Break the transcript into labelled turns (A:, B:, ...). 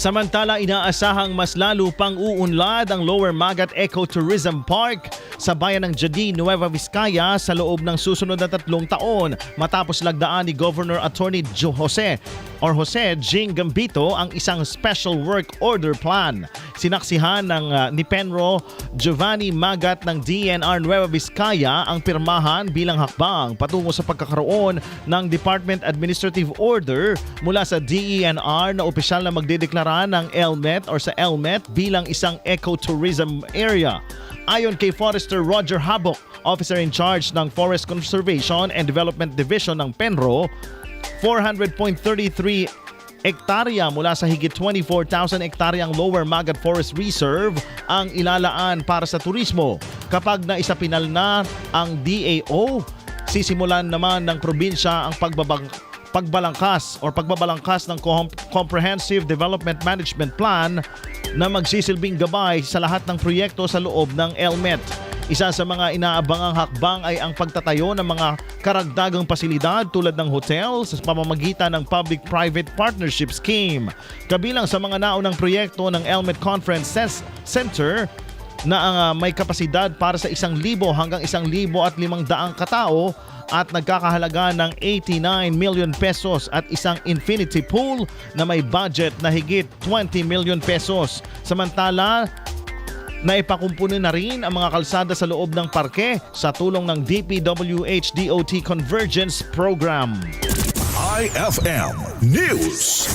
A: Samantala, inaasahang mas lalo pang uunlad ang Lower Magat Ecotourism Park sa bayan ng Jadi, Nueva Vizcaya sa loob ng susunod na tatlong taon matapos lagdaan ni Governor Attorney Jo Jose or Jose Jing Gambito ang isang Special Work Order Plan. Sinaksihan ng uh, ni Penro Giovanni Magat ng DNR Nueva Vizcaya ang pirmahan bilang hakbang patungo sa pagkakaroon ng Department Administrative Order mula sa DENR na opisyal na magdedeklara ng ELMET or sa ELMET bilang isang ecotourism area. Ayon kay Forester Roger Habok, Officer in Charge ng Forest Conservation and Development Division ng Penro, 400.33 ektarya mula sa higit 24,000 ektaryang Lower Magat Forest Reserve ang ilalaan para sa turismo. Kapag naisapinal na ang DAO, sisimulan naman ng probinsya ang pagbabang pagbalangkas or pagbabalangkas ng Com- Comprehensive Development Management Plan na magsisilbing gabay sa lahat ng proyekto sa loob ng ELMET. Isa sa mga inaabangang hakbang ay ang pagtatayo ng mga karagdagang pasilidad tulad ng hotel sa pamamagitan ng Public-Private Partnership Scheme. Kabilang sa mga naunang proyekto ng ELMET Conference Center na ah, may kapasidad para sa isang libo hanggang isang libo at limang daang katao at nagkakahalaga ng 89 million pesos at isang infinity pool na may budget na higit 20 million pesos. Samantala, naipakumpuno na rin ang mga kalsada sa loob ng parke sa tulong ng DPWH DOT Convergence Program.
B: IFM News.